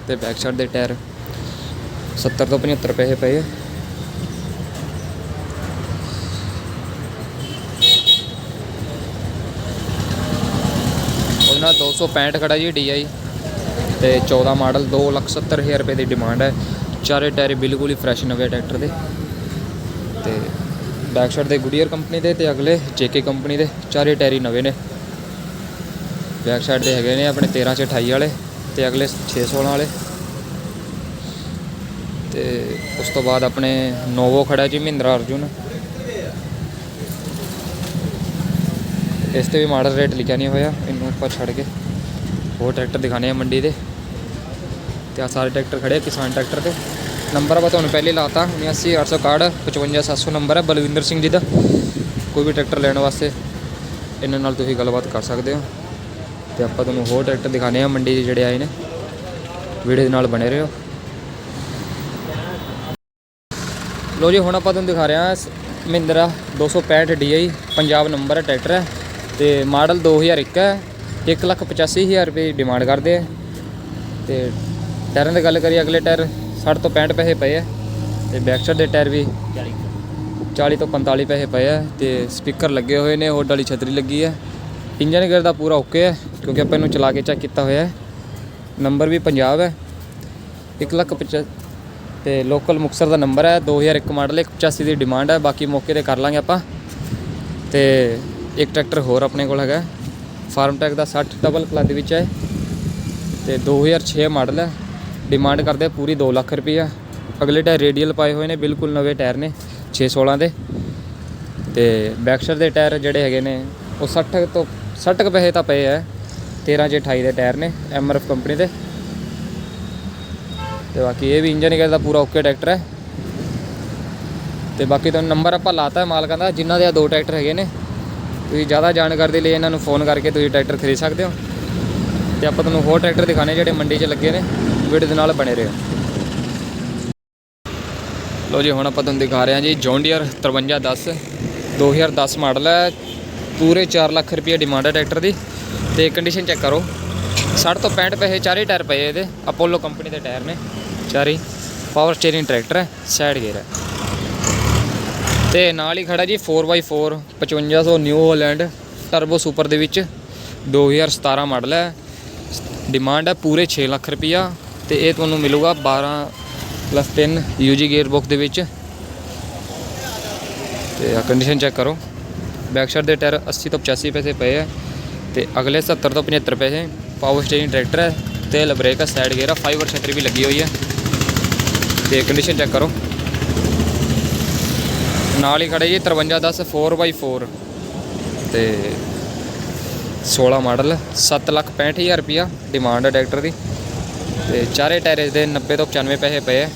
ਤੇ ਬੈਕ ਸਾਈਡ ਦੇ ਟਾਇਰ 70 ਤੋਂ 75 ਪੈਸੇ ਪਏ ਆ। ਉਹਦੇ ਨਾਲ 265 ਖੜਾ ਜੀ DI ਤੇ 14 ਮਾਡਲ 270000 ਰੁਪਏ ਦੀ ਡਿਮਾਂਡ ਹੈ। ਚਾਰੇ ਟਾਇਰ ਬਿਲਕੁਲ ਹੀ ਫਰੈਸ਼ ਨਵੇਂ ਟਰੈਕਟਰ ਦੇ। ਤੇ ਬੈਕ ਸਾਈਡ ਦੇ ਗੁਡੀਅਰ ਕੰਪਨੀ ਦੇ ਤੇ ਅਗਲੇ ਜੇਕੇ ਕੰਪਨੀ ਦੇ ਚਾਰੇ ਟਾਇਰ ਹੀ ਨਵੇਂ ਨੇ। ਬੈਕ ਸਾਈਡ ਦੇ ਹੈਗੇ ਨੇ ਆਪਣੇ 13 ਚ 28 ਵਾਲੇ ਤੇ ਅਗਲੇ 616 ਵਾਲੇ। ਤੇ ਉਸ ਤੋਂ ਬਾਅਦ ਆਪਣੇ ਨੋਵੋ ਖੜਾ ਜੀ, ਮਹਿੰਦਰਾ ਅਰਜੁਨ। ਇਸ ਤੇ ਵੀ ਮਾਡਲ ਰੇਟ ਲਿਖਿਆ ਨਹੀਂ ਹੋਇਆ, ਇਹਨੂੰ ਆਪਾਂ ਛੱਡ ਕੇ ਹੋਰ ਟਰੈਕਟਰ ਦਿਖਾਣੇ ਆ ਮੰਡੀ ਦੇ। ਤੇ ਆ ਸਾਰੇ ਟਰੈਕਟਰ ਖੜੇ ਕਿਸਾਨ ਟਰੈਕਟਰ ਤੇ ਨੰਬਰ ਆਪਾਂ ਤੁਹਾਨੂੰ ਪਹਿਲੇ ਲਾਤਾ 79861 55700 ਨੰਬਰ ਹੈ, ਬਲਵਿੰਦਰ ਸਿੰਘ ਜੀ ਦਾ। ਕੋਈ ਵੀ ਟਰੈਕਟਰ ਲੈਣ ਵਾਸਤੇ ਇਹਨਾਂ ਨਾਲ ਤੁਸੀਂ ਗੱਲਬਾਤ ਕਰ ਸਕਦੇ ਹੋ। ਤੇ ਆਪਾਂ ਤੁਹਾਨੂੰ ਹੋਰ ਟਰੈਕਟਰ ਦਿਖਾਣੇ ਆ ਮੰਡੀ ਦੇ ਜਿਹੜੇ ਆਏ ਨੇ। ਵੀਡੀਓ ਦੇ ਨਾਲ ਬਣੇ ਰਹੋ। ਲੋ ਜੀ, ਹੁਣ ਆਪਾਂ ਤੁਹਾਨੂੰ ਦਿਖਾ ਰਹੇ ਹਾਂ ਮਹਿੰਦਰਾ 265 DI ਪੰਜਾਬ ਨੰਬਰ ਹੈ, ਟਰੈਕਟਰ ਹੈ। ਤੇ ਮਾਡਲ 2001 ਹੈ 185000 ਰੁਪਏ ਡਿਮਾਂਡ ਕਰਦੇ ਆ। ਤੇ ਟਾਇਰਾਂ ਦੀ ਗੱਲ ਕਰੀਏ, ਅਗਲੇ ਟਾਇਰ 60 ਤੋਂ 65 ਪੈਸੇ ਪਏ ਆ ਤੇ ਬੈਕ ਸਾਈਡ ਦੇ ਟਾਇਰ ਵੀ 40 ਤੋਂ 45 ਪੈਸੇ ਪਏ ਆ ਤੇ ਸਪੀਕਰ ਲੱਗੇ ਹੋਏ ਨੇ ਹੋਡ ਵਾਲੀ ਛਤਰੀ ਲੱਗੀ ਹੈ ਇੰਜਨ ਗੇਅਰ ਦਾ ਪੂਰਾ ਓਕੇ ਹੈ ਕਿਉਂਕਿ ਆਪਾਂ ਇਹਨੂੰ ਚਲਾ ਕੇ ਚੈੱਕ ਕੀਤਾ ਹੋਇਆ ਹੈ। ਨੰਬਰ ਵੀ ਪੰਜਾਬ ਹੈ। 1 ਲੱਖ ਪਚਾ- ਤੇ ਲੋਕਲ ਮੁਕਸਰ ਦਾ ਨੰਬਰ ਹੈ 2001 ਮਾਡਲ 185 ਦੀ ਡਿਮਾਂਡ ਹੈ, ਬਾਕੀ ਮੌਕੇ ਤੇ ਕਰ ਲਾਂਗੇ ਆਪਾਂ। ਤੇ ਇੱਕ ਟਰੈਕਟਰ ਹੋਰ ਆਪਣੇ ਕੋਲ ਹੈਗਾ, ਫਾਰਮ ਟੈਕ ਦਾ 60 ਡਬਲ ਕਲਾ ਦੇ ਵਿੱਚ ਹੈ। ਤੇ 2006 ਮਾਡਲ ਹੈ। ਡਿਮਾਂਡ ਕਰਦੇ ਪੂਰੀ 2 ਲੱਖ ਰੁਪਈਆ। ਅਗਲੇ ਟਾਇਰ ਰੇਡੀਅਲ ਪਾਏ ਹੋਏ ਨੇ, ਬਿਲਕੁਲ ਨਵੇਂ ਟਾਇਰ ਨੇ 616 ਦੇ। ਤੇ ਬੈਕਸਰ ਦੇ ਟਾਇਰ ਜਿਹੜੇ ਹੈਗੇ ਨੇ, ਉਹ 60 ਤੋਂ 60 ਕੁ ਪੈਸੇ ਤਾਂ ਪਏ ਹੈ 13 ਜੇ 28 ਦੇ ਟਾਇਰ ਨੇ ਐਮਆਰਐਫ ਕੰਪਨੀ ਦੇ। ਤੇ ਬਾਕੀ ਇਹ ਵੀ ਇੰਜਨ ਗੇਅਰ ਦਾ ਪੂਰਾ ਓਕੇ ਟਰੈਕਟਰ ਹੈ। ਤੇ ਬਾਕੀ ਤੁਹਾਨੂੰ ਨੰਬਰ ਆਪਾਂ ਲਾਤਾ ਹੈ ਮਾਲਕਾਂ ਦਾ, ਜਿਨ੍ਹਾਂ ਦੇ ਆ ਦੋ ਟਰੈਕਟਰ ਹੈਗੇ ਨੇ। ਤੁਸੀਂ ਜ਼ਿਆਦਾ ਜਾਣਕਾਰੀ ਦੇ ਲਈ ਇਹਨਾਂ ਨੂੰ ਫੋਨ ਕਰਕੇ ਤੁਸੀਂ ਟਰੈਕਟਰ ਖਰੀਦ ਸਕਦੇ ਹੋ। ਤੇ ਆਪਾਂ ਤੁਹਾਨੂੰ ਹੋਰ ਟਰੈਕਟਰ ਦਿਖਾਣੇ ਜਿਹੜੇ ਮੰਡੀ 'ਚ ਲੱਗੇ ਨੇ। ਵੀਡੀਓ ਦੇ ਨਾਲ ਬਣੇ ਰਹੋ ਲੋ ਜੀ, ਹੁਣ ਆਪਾਂ ਤੁਹਾਨੂੰ ਦਿਖਾ ਰਹੇ ਹਾਂ ਜੀ ਜੌਂਡੀਅਰ 5310 2010 ਮਾਡਲ ਹੈ। ਪੂਰੇ 4 ਲੱਖ ਰੁਪਏ ਡਿਮਾਂਡ ਹੈ ਟਰੈਕਟਰ ਦੀ। ਤੇ ਕੰਡੀਸ਼ਨ ਚੈੱਕ ਕਰੋ। 60 ਤੋਂ 65 ਪੈਸੇ ਚਾਰੇ ਟਾਇਰ ਪਏ ਇਹਦੇ। ਅਪੋਲੋ ਕੰਪਨੀ ਦੇ ਟਾਇਰ ਨੇ। ਚਾਰੇ। ਪਾਵਰ ਸਟੀਅਰਿੰਗ ਟਰੈਕਟਰ ਹੈ ਸਾਈਡ ਗੇਅਰ ਹੈ। ਤੇ ਨਾਲ ਹੀ ਖੜਾ ਜੀ 4x4 5500 new Holland turbo super ਦੇ ਵਿੱਚ। 2017 ਮਾਡਲ ਹੈ। ਡਿਮਾਂਡ ਹੈ ਪੂਰੇ 6 ਲੱਖ ਰੁਪਈਆ ਤੇ ਇਹ ਤੁਹਾਨੂੰ ਮਿਲੂਗਾ 12 ਪਲੱਸ 3 ਯੂਜੀ ਗੇਅਰ ਬਾਕਸ ਦੇ ਵਿੱਚ। ਤੇ ਆ ਕੰਡੀਸ਼ਨ ਚੈੱਕ ਕਰੋ। ਬੈਕ ਸਾਈਡ ਦੇ ਟਾਇਰ 80 ਤੋਂ 85 ਪੈਸੇ ਪਏ ਹੈ ਤੇ ਅਗਲੇ 70 ਤੋਂ 75 ਪੈਸੇ ਪਾਵਰ ਸਟੀਅਰਿੰਗ ਟਰੈਕਟਰ ਹੈ। ਤੇਲ ਬ੍ਰੇਕ ਹੈ ਸਾਈਡ ਗੇਅਰ ਆ ਫਾਈਬਰ ਛਤਰੀ ਵੀ ਲੱਗੀ ਹੋਈ ਹੈ। ਤੇ ਕੰਡੀਸ਼ਨ ਚੈੱਕ ਕਰੋ। ਨਾਲ ਹੀ ਖੜੇ ਜੀ 5310 4x4 ਤੇ 16 ਮਾਡਲ 765000 ਰੁਪਿਆ ਡਿਮਾਂਡ ਹੈ ਟਰੈਕਟਰ ਦੀ। ਤੇ ਚਾਰੇ ਟਾਇਰ ਦੇ 90 ਤੋਂ 95 ਪੈਸੇ ਪਏ ਹੈ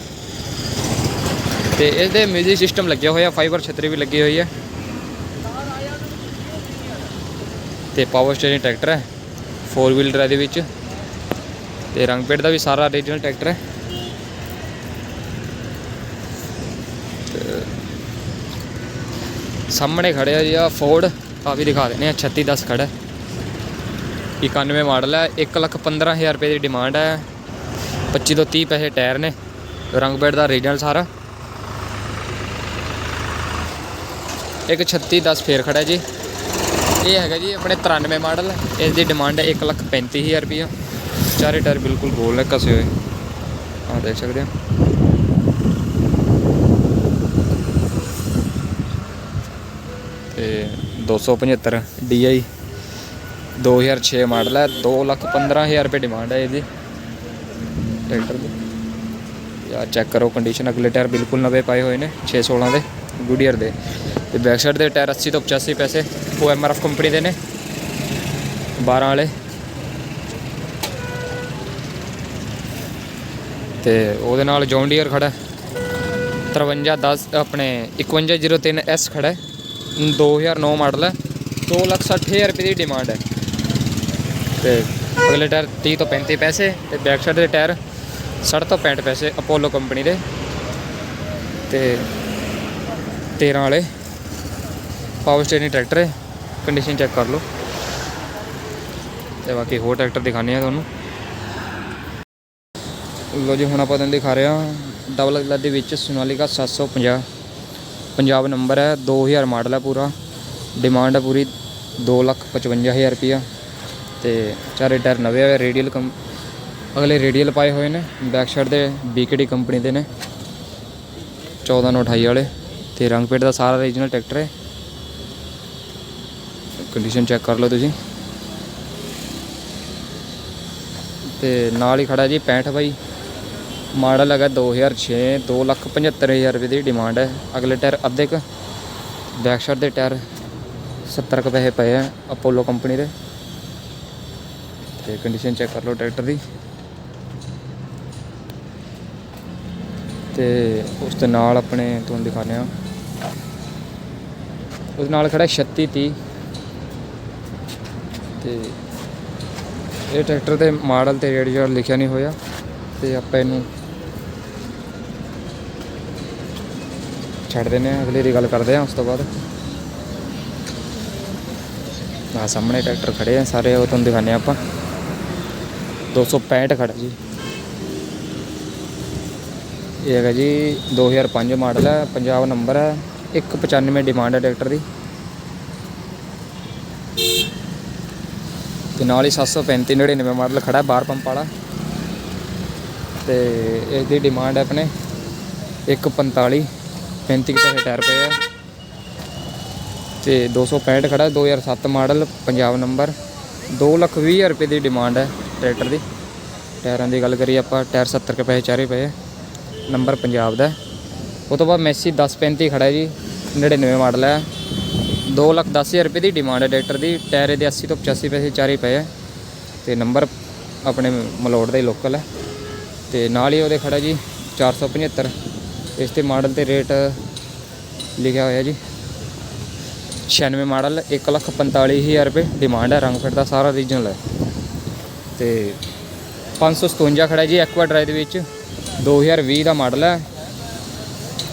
ਤੇ ਇਸ ਦੇ ਮਿਊਜ਼ਿਕ ਸਿਸਟਮ ਲੱਗਿਆ ਹੋਇਆ ਫਾਈਬਰ ਛਤਰੀ ਵੀ ਲੱਗੀ ਹੋਈ ਹੈ ਤੇ ਪਾਵਰ ਸਟੀਅਰਿੰਗ ਟਰੈਕਟਰ ਹੈ 4 ਵੀਲਰ ਹੈ ਦੇ ਵਿੱਚ। ਤੇ ਰੰਗ ਪੇਟ ਦਾ ਵੀ ਸਾਰਾ ਓਰੀਜਨਲ ਟਰੈਕਟਰ ਹੈ ਸਾਹਮਣੇ ਖੜਿਆ ਜੀ ਆ ਫੋਰਡ ਆ ਵੀ ਦਿਖਾ ਦਿੰਦੇ ਆ 3610 ਖੜਾ। ਹੈ 91 ਮਾਡਲ ਹੈ 115000 ਰੁਪਏ ਦੀ ਡਿਮਾਂਡ ਹੈ 25 ਤੋਂ 30 ਪੈਸੇ ਟਾਇਰ ਨੇ, ਰੰਗ ਬੈਡ ਦਾ ਓਰੀਜਨਲ ਸਾਰਾ। ਇੱਕ 3610 ਫੇਰ ਖੜਾ ਜੀ। ਇਹ ਹੈਗਾ ਜੀ ਆਪਣੇ 93 ਮਾਡਲ ਇਸ ਦੀ ਡਿਮਾਂਡ ਹੈ 135000 ਰੁਪਇਆ ਚਾਰੇ ਟਾਇਰ ਬਿਲਕੁਲ ਗੋਲ ਨੇ ਕਸੇ ਹੋਏ। ਆਹ ਦੇਖ ਸਕਦੇ ਆ ਤੇ 275 DI 2006 ਮਾਡਲ ਹੈ 215000 ਰੁਪਏ ਡਿਮਾਂਡ ਹੈ ਇਹਦੀ। ਟਰੈਕਟਰ ਦੀ। ਯਾਰ ਚੈੱਕ ਕਰੋ ਕੰਡੀਸ਼ਨ ਅਗਲੇ ਟਾਇਰ ਬਿਲਕੁਲ ਨਵੇਂ ਪਾਏ ਹੋਏ ਨੇ 616 ਦੇ ਗੁਡੀਅਰ ਦੇ। ਤੇ ਬੈਕ ਸਾਈਡ ਦੇ ਟਾਇਰ 80 ਤੋਂ 85 ਪੈਸੇ ਉਹ ਐਮਆਰਐਫ ਕੰਪਨੀ ਦੇ ਨੇ 12 ਵਾਲੇ। ਤੇ ਉਹਦੇ ਨਾਲ ਜੌਨ ਡੀਅਰ ਖੜਾ 5310 ਆਪਣੇ 5103 S ਖੜਾ ਹੈ। 2009 ਮਾਡਲ ਹੈ। 260000 ਰੁਪਏ ਦੀ ਡਿਮਾਂਡ ਹੈ। ਤੇ ਅਗਲੇ ਟਾਇਰ 30 ਤੋਂ 35 ਪੈਸੇ, ਤੇ ਬੈਕ ਸਾਈਡ ਦੇ ਟਾਇਰ 60 ਤੋਂ 65 ਪੈਸੇ ਅਪੋਲੋ ਕੰਪਨੀ ਦੇ ਤੇ 13 ਵਾਲੇ ਪਾਵਰ ਸਟੀਅਰਿੰਗ ਟਰੈਕਟਰ ਹੈ। ਕੰਡੀਸ਼ਨ ਚੈੱਕ ਕਰ ਲਓ। ਤੇ ਬਾਕੀ ਹੋਰ ਟਰੈਕਟਰ ਦਿਖਾਣੇ ਆ ਤੁਹਾਨੂੰ। ਲੋ ਜੀ, ਹੁਣ ਆਪਾਂ ਤੁਹਾਨੂੰ ਦਿਖਾ ਰਹੇ ਹਾਂ ਡਬਲ ਕਲਰ ਦੇ ਵਿੱਚ ਸੋਨਾਲੀਕਾ 750 ਪੰਜਾਬ ਨੰਬਰ ਹੈ 2000 ਮਾਡਲ ਹੈ ਪੂਰਾ। ਡਿਮਾਂਡ ਹੈ ਪੂਰੀ 255000 ਰੁਪਿਆ ਤੇ ਚਾਰੇ ਟਾਇਰ ਨਵੇਂ ਹੋਏ ਰੇਡੀਅਲ ਕੰਪ ਅਗਲੇ ਰੇਡੀਅਲ ਪਾਏ ਹੋਏ ਨੇ ਬੈਕ ਸਾਈਡ ਦੇ ਬੀਕੇਡੀ ਕੰਪਨੀ ਦੇ ਨੇ। 14 ਨੂੰ 28 ਵਾਲੇ ਤੇ ਰੰਗ ਪੇਟ ਦਾ ਸਾਰਾ ਓਰੀਜਨਲ ਟਰੈਕਟਰ ਹੈ। ਕੰਡੀਸ਼ਨ ਚੈੱਕ ਕਰ ਲਓ ਤੁਸੀਂ। ਤੇ ਨਾਲ ਹੀ ਖੜਾ ਜੀ 65 ਬਾਈ। ਮਾਡਲ ਹੈਗਾ 2006 275000 ਰੁਪਏ ਦੀ ਡਿਮਾਂਡ ਹੈ। ਅਗਲੇ ਟਾਇਰ ਅੱਧੇ ਕ ਬੈਕ ਸਾਈਡ ਦੇ ਟਾਇਰ 70 ਕੁ ਪੈਸੇ ਪਏ ਆ ਅਪੋਲੋ ਕੰਪਨੀ ਦੇ। ਤੇ ਕੰਡੀਸ਼ਨ ਚੈੱਕ ਕਰ ਲਓ ਟਰੈਕਟਰ ਦੀ। ਤੇ ਉਸ ਦੇ ਨਾਲ ਆਪਣੇ ਤੁਹਾਨੂੰ ਦਿਖਾਉਂਦੇ ਆ ਉਸ ਨਾਲ ਖੜਾ 3630 ਤੇ ਇਹ ਟਰੈਕਟਰ ਦੇ ਮਾਡਲ ਤੇ ਰੇਟ ਜਿਹੜਾ ਲਿਖਿਆ ਨਹੀਂ ਹੋਇਆ ਤੇ ਆਪਾਂ ਇਹਨੂੰ ਛੱਡ ਦਿੰਦੇ ਆ ਅਗਲੇ ਦੀ ਗੱਲ ਕਰਦੇ ਆ ਉਸ ਤੋਂ ਬਾਅਦ। ਆ ਸਾਹਮਣੇ ਟਰੈਕਟਰ ਖੜੇ ਆ ਸਾਰੇ, ਉਹ ਤੁਹਾਨੂੰ ਦਿਖਾਉਂਦੇ ਆ ਆਪਾਂ। 265 ਖੜਾ ਜੀ। ਇਹ ਹੈਗਾ ਜੀ 2005 ਮਾਡਲ ਹੈ ਪੰਜਾਬ ਨੰਬਰ ਹੈ 195 ਡਿਮਾਂਡ ਹੈ ਟਰੈਕਟਰ ਦੀ। ਤੇ ਨਾਲ ਹੀ 735 99 ਮਾਡਲ ਖੜਾ ਹੈ ਬਾਹਰ ਪੰਪ ਵਾਲਾ। ਤੇ ਇਸ ਦੀ ਡਿਮਾਂਡ ਹੈ ਆਪਣੇ 145 35 ਕੁ ਪੈਸੇ ਟਾਇਰ ਪਏ ਆ। ਤੇ 265 ਖੜਾ ਹੈ, 2007 ਮਾਡਲ ਪੰਜਾਬ ਨੰਬਰ। 220000 ਰੁਪਏ ਦੀ ਡਿਮਾਂਡ ਹੈ ਟਰੈਕਟਰ ਦੀ। ਟਾਇਰਾਂ ਦੀ ਗੱਲ ਕਰੀਏ ਆਪਾਂ ਟਾਇਰ 70 ਰੁਪਏ ਪੈਸੇ ਚਾਰੇ ਪਏ ਆ। ਨੰਬਰ ਪੰਜਾਬ ਦਾ ਉਹ ਤੋਂ ਬਾਅਦ ਮੈਸੀ 1035 ਖੜਾ ਹੈ ਜੀ 99 ਮਾਡਲ ਹੈ। 2 ਲੱਖ 10000 ਰੁਪਏ ਦੀ ਡਿਮਾਂਡ ਹੈ ਟਰੈਕਟਰ ਦੀ, ਟਾਇਰ ਦੇ 80 ਤੋਂ 85 ਪੈਸੇ ਚਾਰੇ ਪਏ ਆ ਤੇ ਨੰਬਰ ਆਪਣੇ ਮਲੋੜ ਦਾ ਹੀ ਲੋਕਲ ਹੈ। ਤੇ ਨਾਲ ਹੀ ਉਹਦੇ ਖੜਾ ਜੀ 475 ਇਸ ਤੇ ਮਾਡਲ ਤੇ ਰੇਟ ਲਿਖਿਆ ਹੋਇਆ ਜੀ। 96 ਮਾਡਲ 145000 ਰੁਪਏ ਡਿਮਾਂਡ ਹੈ, ਰੰਗ ਫਿਟ ਦਾ ਸਾਰਾ ਰੀਜਨਲ ਹੈ। ਤੇ 557 ਖੜਾ ਜੀ ਐਕਵਾ ਡਰਾਈਵ ਦੇ ਵਿੱਚ। 2020 ਦਾ ਮਾਡਲ ਹੈ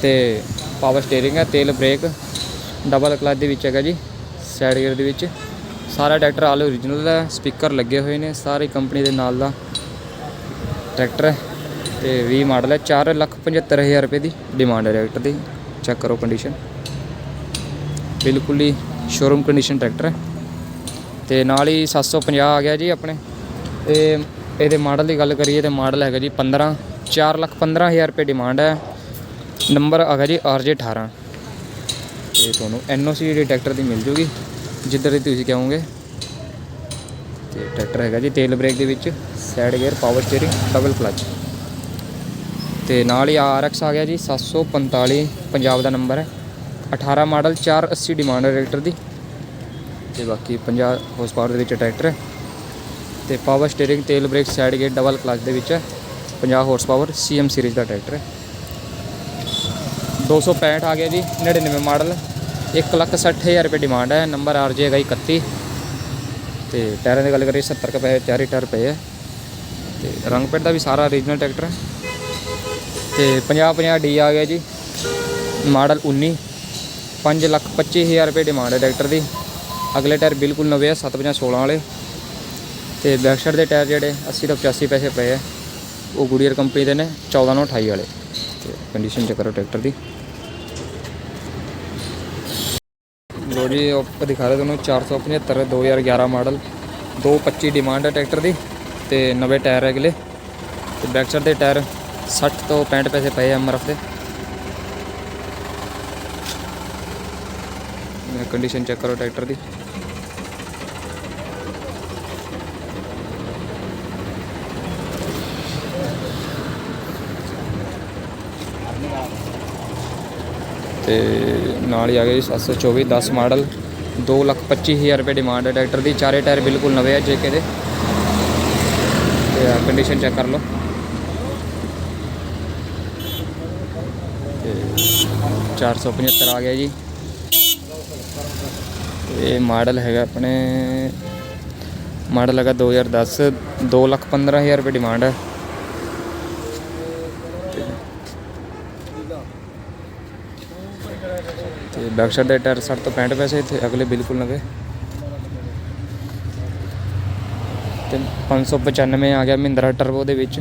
ਤੇ ਪਾਵਰ ਸਟੀਅਰਿੰਗ ਹੈ, ਤੇਲ ਬ੍ਰੇਕ ਡਬਲ ਕਲਚ ਦੇ ਵਿੱਚ ਹੈਗਾ ਜੀ ਸਾਈਡ ਗੇਅਰ ਦੇ ਵਿੱਚ। ਸਾਰਾ ਟਰੈਕਟਰ ਆਲ ਓਰੀਜਨਲ ਹੈ ਸਪੀਕਰ ਲੱਗੇ ਹੋਏ ਨੇ, ਸਾਰੀ ਕੰਪਨੀ ਦੇ ਨਾਲ ਦਾ ਟਰੈਕਟਰ ਹੈ ਤੇ 20 ਮਾਡਲ ਹੈ। 475000 ਰੁਪਏ ਦੀ ਡਿਮਾਂਡ ਹੈ ਟਰੈਕਟਰ ਦੀ। ਚੈੱਕ ਕਰੋ ਕੰਡੀਸ਼ਨ ਬਿਲਕੁਲ ਹੀ ਸ਼ੋਰੂਮ ਕੰਡੀਸ਼ਨ ਟਰੈਕਟਰ ਹੈ। ਤੇ ਨਾਲ ਹੀ 750 ਆ ਗਿਆ ਜੀ ਆਪਣੇ। ਇਹ ਇਹਦੇ ਮਾਡਲ ਦੀ ਗੱਲ ਕਰੀਏ ਤੇ ਮਾਡਲ ਹੈਗਾ ਜੀ 15 4 ਲੱਖ 15000 ਰੁਪਏ ਡਿਮਾਂਡ ਹੈ। ਨੰਬਰ ਹੈਗਾ ਜੀ RJ 18 ਤੇ ਤੁਹਾਨੂੰ NOC ਜਿਹੜੀ ਟਰੈਕਟਰ ਦੀ ਮਿਲ ਜੂਗੀ, ਜਿੱਧਰ ਦੀ ਤੁਸੀਂ ਕਹੋਗੇ। ਤੇ ਟਰੈਕਟਰ ਹੈਗਾ ਜੀ ਤੇਲ ਬ੍ਰੇਕ ਦੇ ਵਿੱਚ side gear power steering double clutch ਤੇ ਨਾਲ ਹੀ RX ਆ ਗਿਆ ਜੀ 745 ਪੰਜਾਬ ਦਾ ਨੰਬਰ ਹੈ। 18 ਮਾਡਲ 480 ਡਿਮਾਂਡ ਹੈ ਟਰੈਕਟਰ ਦੀ। ਤੇ ਬਾਕੀ 50 ਹਾਰਸ ਪਾਵਰ ਦੇ ਵਿੱਚ ਟਰੈਕਟਰ ਹੈ। ਤੇ ਪਾਵਰ ਸਟੀਅਰਿੰਗ ਤੇਲ brake side gear double clutch ਦੇ ਵਿੱਚ ਹੈ। 50 ਹਾਰਸ ਪਾਵਰ ਸੀਐਮ ਸੀਰੀਜ਼ ਦਾ ਟਰੈਕਟਰ ਹੈ। 265 ਆ ਗਿਆ ਜੀ 99 ਮਾਡਲ। 160000 ਰੁਪਏ ਡਿਮਾਂਡ ਹੈ ਨੰਬਰ ਆਰ ਜੇ ਹੈਗਾ ਜੀ 31 ਤੇ ਟਾਇਰਾਂ ਦੀ ਗੱਲ ਕਰੀਏ 70 ਕੁ ਪਏ ਚਾਰੇ ਟਾਇਰ ਪਏ ਹੈ। ਤੇ ਰੰਗ ਪੇਟ ਦਾ ਵੀ ਸਾਰਾ ਓਰੀਜਨਲ ਟਰੈਕਟਰ ਹੈ। ਤੇ 50 50 ਡੀ ਆ ਗਿਆ ਜੀ, ਮਾਡਲ 19 5 ਲੱਖ 25000 ਰੁਪਏ ਡਿਮਾਂਡ ਹੈ ਟਰੈਕਟਰ ਦੀ। ਅਗਲੇ ਟਾਇਰ ਬਿਲਕੁਲ ਨਵੇਂ ਆ 750 16 ਵਾਲੇ। ਤੇ ਬੈਕ ਸਾਈਡ ਦੇ ਟਾਇਰ ਜਿਹੜੇ 80 ਤੋਂ 85 ਪੈਸੇ ਪਏ ਆ ਉਹ ਗੁਡੀਅਰ ਕੰਪਨੀ ਦੇ ਨੇ 14 ਨੂੰ 28 ਵਾਲੇ। ਤੇ ਕੰਡੀਸ਼ਨ ਚੈੱਕ ਕਰੋ ਟਰੈਕਟਰ ਦੀ। ਲੋ ਜੀ, ਉਹ ਦਿਖਾ ਰਿਹਾ ਤੁਹਾਨੂੰ 475 2011 ਮਾਡਲ 225 ਡਿਮਾਂਡ ਹੈ ਟਰੈਕਟਰ ਦੀ ਤੇ ਨਵੇਂ ਟਾਇਰ ਹੈ ਅਗਲੇ ਤੇ ਬੈਕ ਸਾਈਡ ਦੇ ਟਾਇਰ 60 ਤੋਂ 65 ਪੈਸੇ ਪਏ ਐਮਆਰਐਫ ਦੇ। ਕੰਡੀਸ਼ਨ ਚੈੱਕ ਕਰੋ ਟਰੈਕਟਰ ਦੀ। ਤੇ ਨਾਲ ਹੀ ਆ ਗਿਆ ਜੀ 724 10 ਮਾਡਲ 225000 ਰੁਪਏ ਡਿਮਾਂਡ ਹੈ ਟਰੈਕਟਰ ਦੀ, ਚਾਰੇ ਟਾਇਰ ਬਿਲਕੁਲ ਨਵੇਂ ਆ ਜੇਕੇ ਦੇ ਤੇ ਕੰਡੀਸ਼ਨ ਚੈੱਕ ਕਰ ਲਓ। ਤੇ 475 ਆ ਗਿਆ ਜੀ। ਇਹ ਮਾਡਲ ਹੈਗਾ ਆਪਣੇ, ਮਾਡਲ ਹੈਗਾ 2010 215000 ਰੁਪਏ ਡਿਮਾਂਡ ਹੈ ਬੈਕ ਸਾਈਡ ਦੇ ਟਾਇਰ 60 ਤੋਂ 65 ਪੈਸੇ ਇੱਥੇ ਅਗਲੇ ਬਿਲਕੁਲ ਨਵੇਂ। ਤੇ 595 ਆ ਗਿਆ ਮਹਿੰਦਰਾ ਟਰਬੋ ਦੇ ਵਿੱਚ।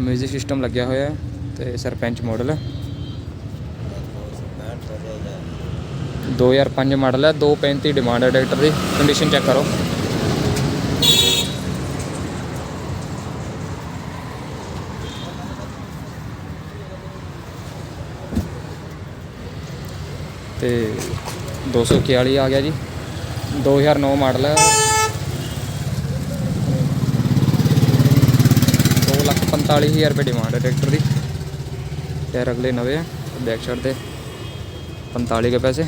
ਮਿਊਜ਼ਿਕ ਸਿਸਟਮ ਲੱਗਿਆ ਹੋਇਆ ਹੈ ਤੇ ਸਰਪੰਚ ਮਾਡਲ ਹੈ। 2005 ਮਾਡਲ ਹੈ 235 ਡਿਮਾਂਡ ਹੈ ਟਰੈਕਟਰ ਦੀ। ਕੰਡੀਸ਼ਨ ਚੈੱਕ ਕਰੋ। ਤੇ 241 ਆ ਗਿਆ ਜੀ। 2009 ਮਾਡਲ ਹੈ। 45000 ਰੁਪਏ ਡਿਮਾਂਡ ਹੈ ਟਰੈਕਟਰ ਦੀ। ਟਾਇਰ ਅਗਲੇ ਨਵੇਂ ਆ ਬੈਕ ਸਾਈਡ ਤੇ। 45 ਕੇ ਪੈਸੇ।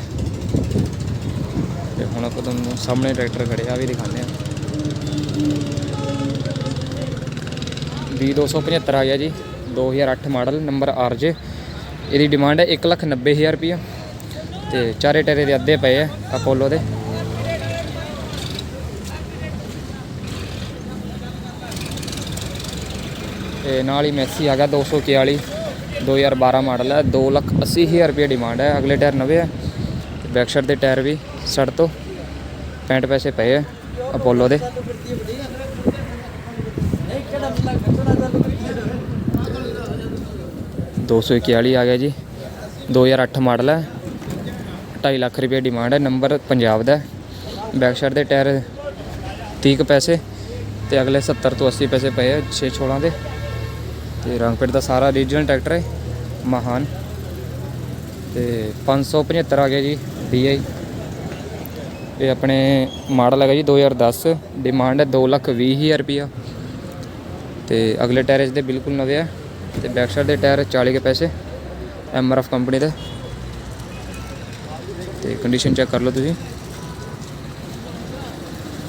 ਤੇ ਹੁਣ ਆਪਾਂ ਤੁਹਾਨੂੰ ਸਾਹਮਣੇ ਟਰੈਕਟਰ ਖੜੇ ਆ ਵੀ ਦਿਖਾਉਂਦੇ ਆ ਵੀ 275 ਆ ਗਿਆ ਜੀ 2008 ਮਾਡਲ ਨੰਬਰ ਆਰਜੇ ਇਹਦੀ ਡਿਮਾਂਡ ਹੈ 190000 ਰੁਪਏ ਤੇ ਚਾਰੇ ਟਾਇਰੇ ਦੇ ਅੱਧੇ ਪਏ ਆ ਅਪੋਲੋ ਦੇ। ਤੇ ਨਾਲ ਹੀ ਮੈਸੀ ਆ ਗਿਆ 241 2012 ਮਾਡਲ ਹੈ 280000 ਰੁਪਏ ਡਿਮਾਂਡ ਹੈ। ਅਗਲੇ ਟਾਇਰ ਨਵੇਂ ਹੈ ਬੈਕ ਸਾਈਡ ਦੇ ਟਾਇਰ ਵੀ ਸੜ ਤੋਂ 65 ਪੈਸੇ ਪਏ ਆ ਅਪੋਲੋ ਦੇ। ਦੋ ਸੌ ਇਕਤਾਲੀ ਆ ਗਿਆ ਜੀ 2008 ਮਾਡਲ ਹੈ। 2.5 ਲੱਖ ਰੁਪਏ ਡਿਮਾਂਡ ਹੈ ਨੰਬਰ ਪੰਜਾਬ ਦਾ ਬੈਕ ਸਾਈਡ ਦੇ ਟਾਇਰ 30 ਕੁ ਪੈਸੇ ਤੇ ਅਗਲੇ 70 ਤੋਂ 80 ਪੈਸੇ ਪਏ ਆ 6 ਛੋਲਾਂ ਦੇ। ਤੇ ਰੰਗਪੇਟ ਦਾ ਸਾਰਾ ਰੀਜਨਲ ਟਰੈਕਟਰ ਹੈ, ਮਹਾਨ। ਤੇ 575 ਆ ਗਿਆ ਜੀ DI ਇਹ ਆਪਣੇ ਮਾਡਲ ਹੈਗਾ ਜੀ 2010 ਡਿਮਾਂਡ ਹੈ 2 ਲੱਖ ਵੀਹ ਹਜ਼ਾਰ ਰੁਪਿਆ ਤੇ ਅਗਲੇ ਟਾਇਰ ਇਸ ਦੇ ਬਿਲਕੁਲ ਨਵੇਂ ਆ। ਤੇ ਬੈਕ ਸਾਈਡ ਦੇ ਟਾਇਰ 40 ਕੇ ਪੈਸੇ ਐਮਆਰਐਫ ਕੰਪਨੀ ਦੇ। ਤੇ ਕੰਡੀਸ਼ਨ ਚੈੱਕ ਕਰ ਲਓ ਤੁਸੀਂ।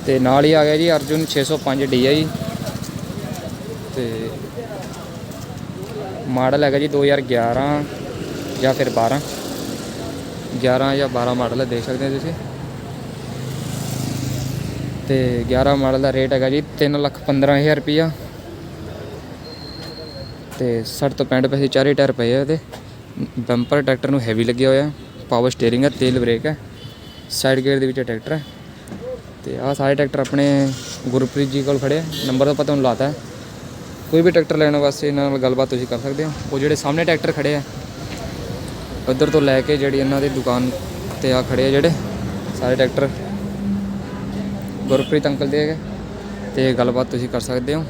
ਤੇ ਨਾਲ ਹੀ ਆ ਗਿਆ ਜੀ ਅਰਜੁਨ 605 DI ਤੇ ਮਾਡਲ ਹੈਗਾ ਜੀ 2011 ਜਾਂ ਫਿਰ 12 11 ਜਾਂ 12 ਮਾਡਲ ਹੈ ਦੇਖ ਸਕਦੇ ਹੋ ਤੁਸੀਂ। ਤੇ 11 ਮਾਡਲ ਦਾ ਰੇਟ ਹੈਗਾ ਜੀ 3 ਲੱਖ 15000 ਰੁਪਈਆ। ਤੇ 60 ਤੋਂ 65 ਪੈਸੇ ਚਾਰੇ ਟਾਇਰ ਪਏ ਆ ਇਹਦੇ। ਬੰਪਰ ਟਰੈਕਟਰ ਨੂੰ ਹੈਵੀ ਲੱਗਿਆ ਹੋਇਆ। ਪਾਵਰ ਸਟੀਅਰਿੰਗ ਹੈ, ਤੇਲ ਬ੍ਰੇਕ ਹੈ ਸਾਈਡ ਗੇਅਰ ਦੇ ਵਿੱਚ ਟਰੈਕਟਰ ਹੈ ਤੇ ਆਹ ਸਾਰੇ ਟਰੈਕਟਰ ਆਪਣੇ ਗੁਰਪ੍ਰੀਤ ਜੀ ਕੋਲ ਖੜੇ ਨੰਬਰ ਤਾਂ ਪਤਾ ਤੁਹਾਨੂੰ ਲਾਤਾ ਹੈ। ਕੋਈ ਵੀ ਟਰੈਕਟਰ ਲੈਣ ਵਾਸਤੇ ਇਹਨਾਂ ਨਾਲ ਗੱਲਬਾਤ ਤੁਸੀਂ ਕਰ ਸਕਦੇ ਹੋ। ਉਹ ਜਿਹੜੇ ਸਾਹਮਣੇ ਟਰੈਕਟਰ ਖੜੇ ਆ, ਉੱਧਰ ਤੋਂ ਲੈ ਕੇ ਜਿਹੜੀ ਇਹਨਾਂ ਦੀ ਦੁਕਾਨ ਤੇ ਆ ਖੜੇ ਆ ਜਿਹੜੇ, ਸਾਰੇ ਟਰੈਕਟਰ ਗੁਰਪ੍ਰੀਤ ਅੰਕਲ ਦੇ ਹੈਗੇ, ਤੇ ਗੱਲਬਾਤ ਤੁਸੀਂ ਕਰ ਸਕਦੇ ਹੋ।